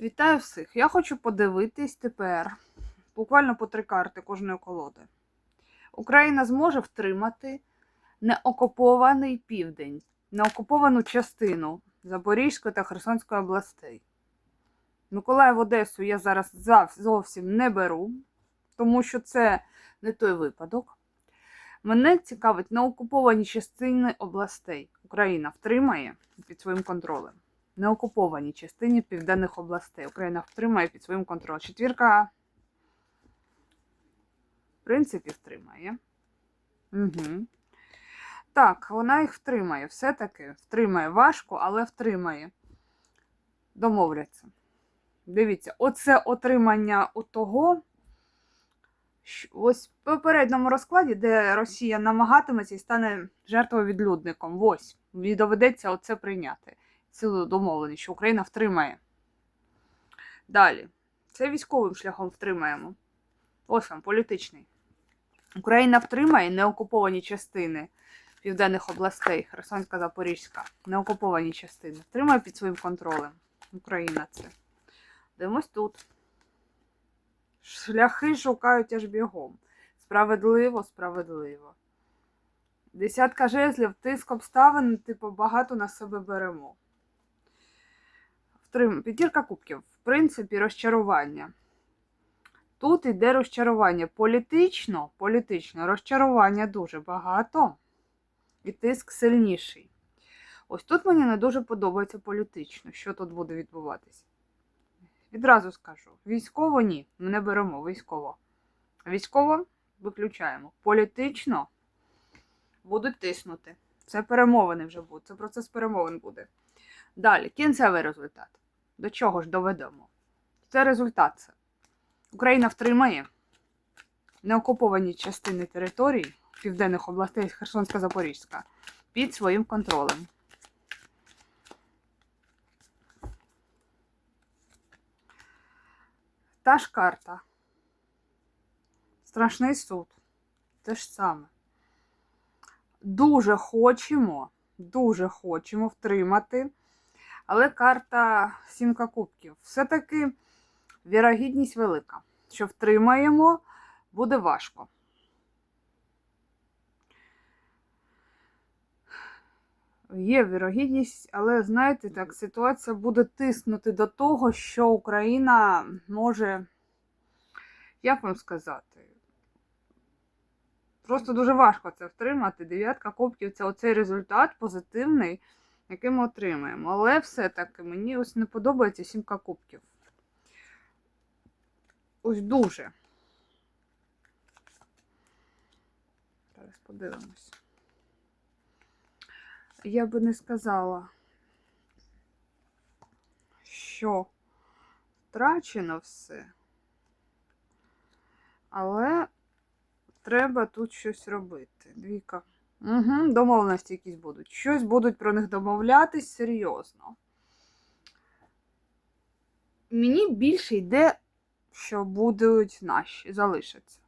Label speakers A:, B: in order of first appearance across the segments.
A: Вітаю всіх! Я хочу подивитись тепер буквально по три карти кожної колоди. Україна зможе втримати неокупований південь, неокуповану частину Запорізької та Херсонської областей. Миколаїв Одесу я зараз зовсім не беру, тому що це не той випадок. Мене цікавить неокуповані частини областей. Україна втримає під своїм контролем неокупованій частині південних областей. Україна втримає під своїм контролем. Четвірка, в принципі, втримає. Угу. Так, вона їх втримає. Все-таки втримає важко, але втримає. Домовляться. Дивіться, оце отримання у того. Ось в попередньому розкладі, де Росія намагатиметься і стане жертвою відлюдником. Ось, їй доведеться оце прийняти цілу домовленість, що Україна втримає. Далі. Це військовим шляхом втримаємо. Ось вам, політичний. Україна втримає неокуповані частини південних областей, Херсонська, Запорізька, неокуповані частини. Втримає під своїм контролем. Україна це. Дивимось тут. Шляхи шукають аж бігом. Справедливо, справедливо. Десятка жезлів, тиск обставин, типу, багато на себе беремо. П'ятірка кубків. В принципі, розчарування. Тут йде розчарування. Політично, політично розчарування дуже багато. І тиск сильніший. Ось тут мені не дуже подобається політично, що тут буде відбуватися. Відразу скажу: військово ні, ми не беремо військово. Військово виключаємо. Політично будуть тиснути. Це перемовини вже будуть. Це процес перемовин буде. Далі, кінцевий результат. До чого ж доведемо? Це результат. Україна втримає неокуповані частини територій південних областей Херсонська Запорізька під своїм контролем. Та ж карта. Страшний суд. Те ж саме. Дуже хочемо, дуже хочемо втримати. Але карта сімка кубків. Все-таки вірогідність велика. Що втримаємо, буде важко. Є вірогідність, але знаєте, так, ситуація буде тиснути до того, що Україна може, як вам сказати, просто дуже важко це втримати. Дев'ятка кубків це оцей результат позитивний, який ми отримаємо. Але все-таки мені ось не подобається сімка кубків. Ось дуже. Зараз подивимось. Я би не сказала, що втрачено все. Але треба тут щось робити. Двіка. Угу, домовленості якісь будуть. Щось будуть про них домовлятись серйозно. Мені більше йде, що будуть наші, залишаться.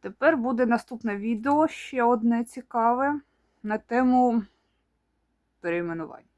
A: Тепер буде наступне відео, ще одне цікаве на тему перейменувань.